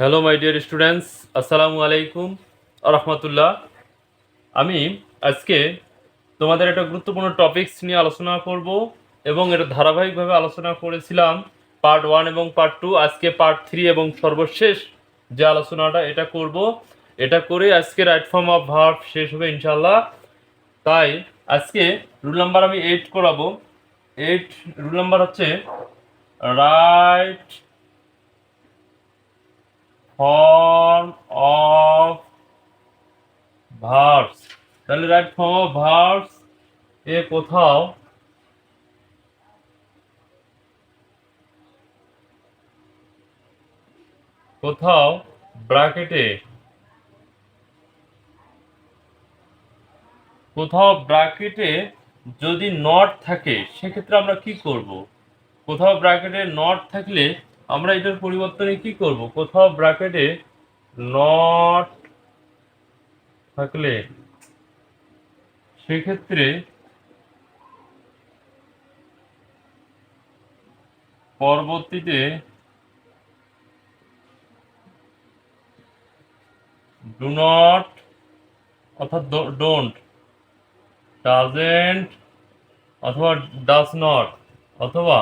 Hello my dear students আসসালামু আলাইকুম রহমতুল্লাহ আমি আজকে তোমাদের একটা গুরুত্বপূর্ণ টপিকস নিয়ে আলোচনা করব এবং এটা ধারাবাহিকভাবে আলোচনা করেছিলাম পার্ট ওয়ান এবং পার্ট টু আজকে পার্ট থ্রি এবং সর্বশেষ যে আলোচনাটা এটা করব, এটা করে আজকে রাইট ফর্ম অফ ভার্ব শেষ হবে ইনশাল্লাহ তাই আজকে রুল নাম্বার আমি এইট করাবো। এইট রুল নাম্বার হচ্ছে রাইট ফর্ম অফ ভার্বস তাহলে রাইট ফর্ম অফ ভার্বস এ কোথাও কোথাও ব্র্যাকেটে কোথাও ব্র্যাকেটে যদি নট থাকে, সেক্ষেত্রে আমরা কি করব? কোথাও ব্র্যাকেটে নট থাকলে আমরা এটার পরিবর্তনে কি করব? কোথাও ব্র্যাকেটে নট থাকলে সেক্ষেত্রে পরবর্তীতে ডু নট অর্থাৎ ডোন্ট ডাজেন্ট অথবা ডাস নট অথবা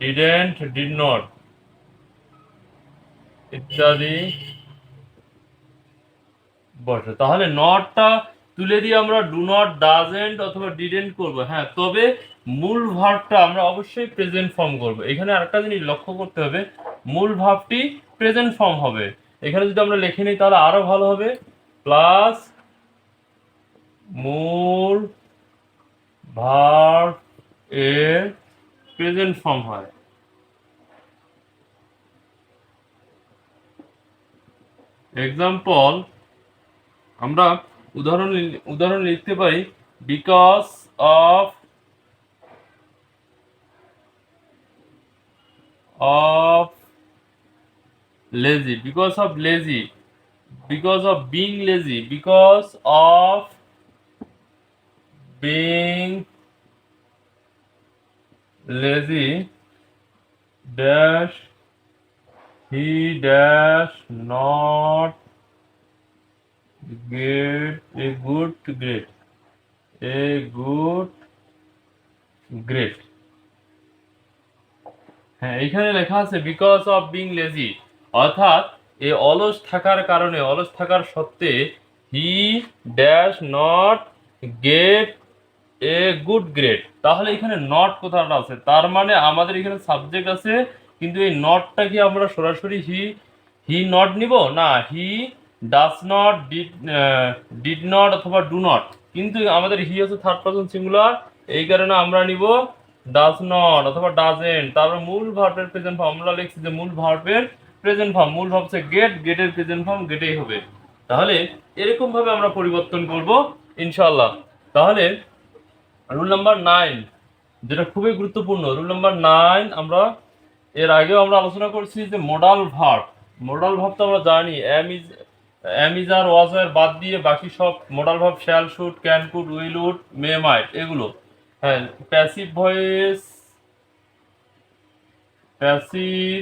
ডিডেন্ট ডিড নট ইত্যাদি। বসে। তাহলে নটটা তুলে দিয়ে আমরা ডু নট ডাজেন্ট অথবা ডিডেন্ট করব। হ্যাঁ তবে মূল ভার্বটা আমরা অবশ্যই প্রেজেন্ট ফর্ম করব। এখানে আরেকটা জিনিস লক্ষ্য করতে হবে। মূল ভার্বটি প্রেজেন্ট ফর্ম হবে। এখানে যদি আমরা লিখে নিই, তাহলে আরও ভালো হবে। প্লাস মূল ভার্ব এর প্রেজেন্ট ফর্ম হয়। এক্সাম্পল আমরা উদাহরণ উদাহরণ লিখতে পারি because of of lazy because of lazy because of being lazy because of being lazy dash he dash not get a good grade a good grade হ্যাঁ এখানে লেখা আছে বিকজ অফ বিং লেজি অর্থাৎ, এ অলস থাকার কারণে, অলস থাকার সত্ত্বে, he dash not get a good grade তাহলে এখানে নট কোথাটা আছে। তার মানে আমাদের এখানে সাবজেক্ট আছে, কিন্তু এই নটটা কি আমরা সরাসরি হি হি নট নিব? না he does not did did not অথবা ডু নট কিন্তু আমাদের হি হচ্ছে থার্ড পার্সন সিঙ্গুলার এই কারণে আমরা নিব ডাস নট অথবা ডাজেন্ট তারপর মূল ভার্বের প্রেজেন্ট ফর্ম আমরা লিখছি যে মূল ভার্বের প্রেজেন্ট ফর্ম মূল ভার্ব গেট গেটের প্রেজেন্ট ফর্ম গেটেই হবে। তাহলে এরকম ভাবে আমরা পরিবর্তন করব, ইনশাআল্লাহ। তাহলে রুল নাম্বার নাইন যেটা খুবই গুরুত্বপূর্ণ রুল নাম্বার নাইন আমরা এর আগেও আমরা আলোচনা করছি যে মোডাল ভার্ব মোডাল ভাব তো আমরা জানি am is am is are was এর বাদ দিয়ে বাকি সব modal verb shall should can could will would may might এগুলো। হ্যাঁ প্যাসিভ ভয়েস প্যাসিভ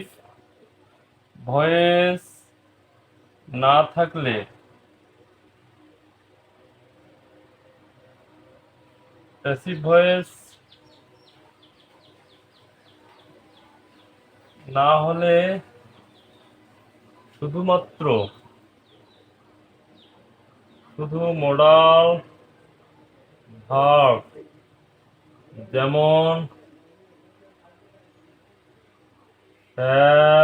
ভয়েস না থাকলে প্যাসিভ ভয়েস না হলে শুধুমাত্র শুধু মোডাল ভার্ব যেমন shall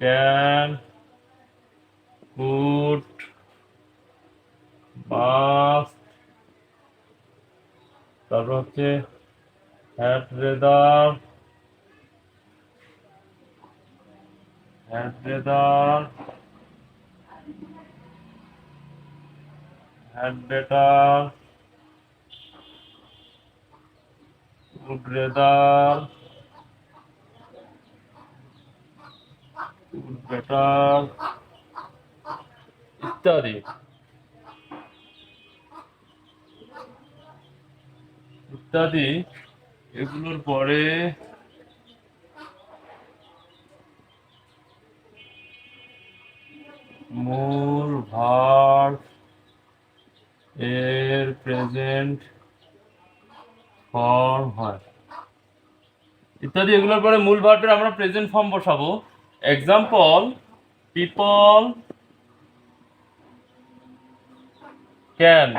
can could must তারপর হচ্ছে had rather had rather had better would rather better ইত্যাদি। ইত্যাদি, এগুলোর পরে মূল ভার এর প্রেজেন্ট ফর্ম হয়। ইত্যাদি, এগুলোর পরে মূল ভার্বের আমরা প্রেজেন্ট ফর্ম বসাবো। এক্সাম্পল পিপল ক্যান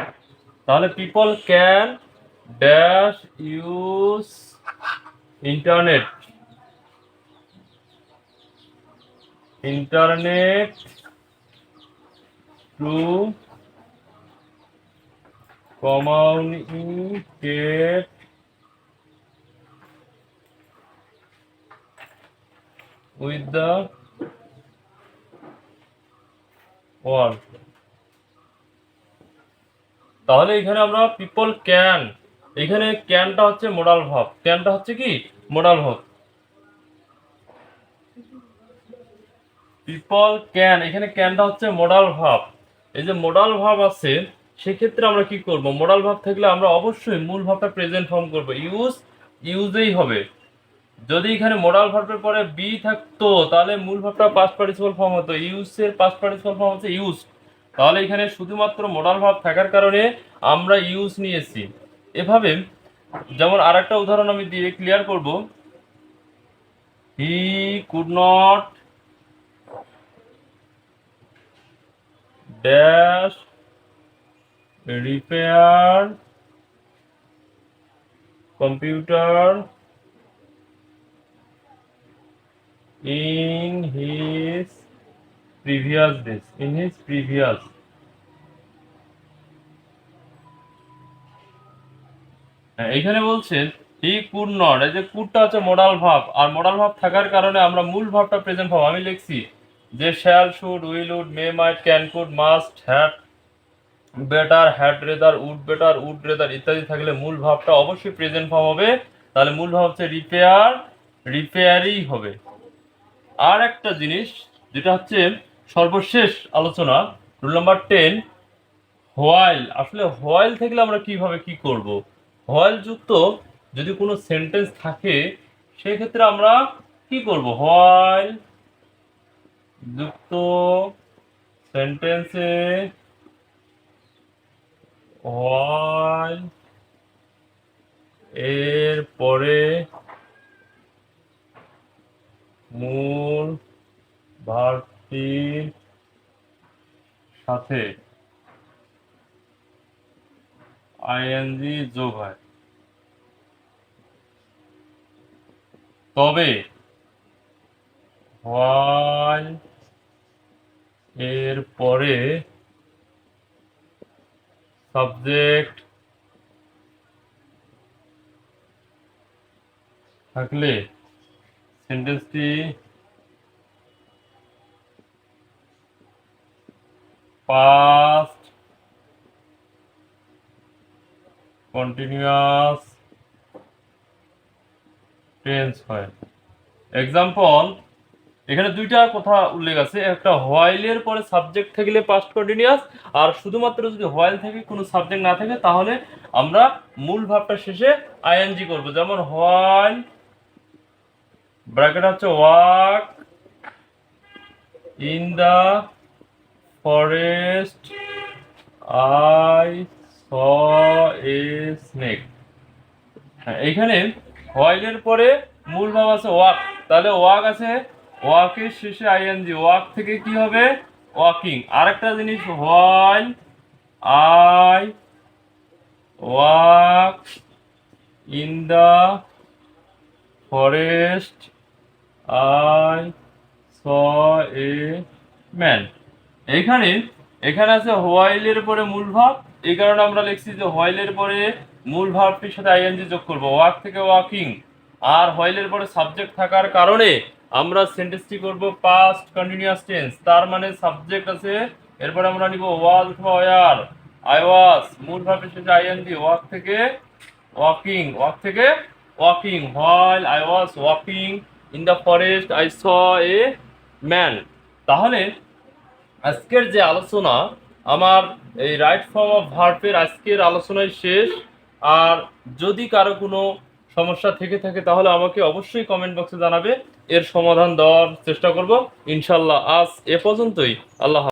তাহলে people can dash use internet internet to communicate with the world তাহলে এখানে আমরা পিপল ক্যান এখানে ক্যানটা হচ্ছে মোডাল ভাব। ক্যানটা হচ্ছে কি? মোডাল ভাব। পিপল ক্যান এখানে ক্যানটা হচ্ছে মোডাল ভাব। এই যে মোডাল ভাব আছে, সেক্ষেত্রে আমরা কি করব? মোডাল ভাব থাকলে আমরা অবশ্যই মূল ভাবটা প্রেজেন্ট ফর্ম করব। ইউজ ইউজেই হবে। যদি এখানে মোডাল ভার্বের পরে বি থাকতো, তাহলে মূল ভাবটা পাস্ট পার্টিসিপাল ফর্ম হতো। ইউজের পাস্ট পার্টিসিপাল ফর্ম হচ্ছে ইউজ তাহলে এখানে শুধুমাত্র মোডাল ভাব থাকার কারণে আমরা ইউজ নিয়েছি। এভাবে যেমন আরেকটা উদাহরণ আমি দিয়ে ক্লিয়ার করব। He could not dash repair computer his previous days. In his previous. হ্যাঁ, এখানে বলছেন হি কুড নট। এই যে কুডটা হচ্ছে মোডাল ভাব। আর মোডাল ভাব থাকার কারণে আমরা মূল ভাবটা প্রেজেন্ট ভাব আমি লিখছি যে shall should will would may might can could must had better had rather would better would rather ইত্যাদি থাকলে মূল ভাবটা অবশ্যই প্রেজেন্ট ফর্ম হবে। তাহলে মূল ভাব হচ্ছে রিপেয়ার রিপেয়ারই হবে। আর একটা জিনিস, যেটা হচ্ছে সর্বশেষ আলোচনা রুল নাম্বার টেন হোয়াইল আসলে হোয়াইল থাকলে আমরা কীভাবে কি করব? হোয়াইল যুক্ত যদি কোনো সেন্টেন্স থাকে, সেক্ষেত্রে আমরা কি করব? হোয়াইল যুক্ত সেন্টেন্সে while এর পরে মূল ভার্বটির সাথে আইএনজি যোগ হয়। তবে while এর পরে সাবজেক্ট থাকলে সেন্টেন্সটি পাস্ট কন্টিনিউয়াস টেন্স হয়। এক্সাম্পল এখানে দুইটা কথা উল্লেখ আছে, একটা হোয়াইলের পরে সাবজেক্ট থাকলে পাস্ট কন্টিনিউয়াস আর শুধুমাত্র যদি হোয়াইল থেকে, কোনো সাবজেক্ট না থাকে, তাহলে আমরা মূল ভাবটা শেষে আইএনজি করব। যেমন হোয়াইল ব্র্যাকেট হচ্ছে walk in the forest I saw a snake হ্যাঁ এখানে হোয়াইলের পরে মূল ভাব আছে ওয়াক তাহলে ওয়াক আছে ওয়াকের শেষে আইএনজি ওয়াক থেকে কি হবে? ওয়াকিং আরেকটা জিনিস while I walk in the forest I, saw, a, man. এইখানে এখানে আছে হোয়াইলের পরে মূল ভাব। এই কারণে আমরা লিখছি যে হোয়াইলের পরে মূল ভাবটির সাথে আইএনজি যোগ করব। ওয়াক থেকে ওয়াকিং। আর হোয়াইলের পরে সাবজেক্ট থাকার কারণে আমরা সেন্টেন্সটি করব পাস্ট কন্টিনিউয়াস টেন্স তার মানে সাবজেক্ট আছে, এরপরে আমরা নিব ওয়াজ অথবা ওয়ার। আই ওয়াজ মূল ভাবের শেষে আইএনজি ওয়াক থেকে ওয়াকিং। ওয়াক থেকে walking. While I was walking in the forest I saw a man তাহলে আজকের যে আলোচনা, আমার এই রাইট ফর্ম অফ ভার্পের আজকের আলোচনায় শেষ। আর যদি কারও কোনো সমস্যা থেকে থাকে, তাহলে আমাকে অবশ্যই কমেন্ট বক্সে জানাবে। এর সমাধান দেওয়ার চেষ্টা করব। ইনশাল্লাহ আজ এ পর্যন্তই। আল্লাহ।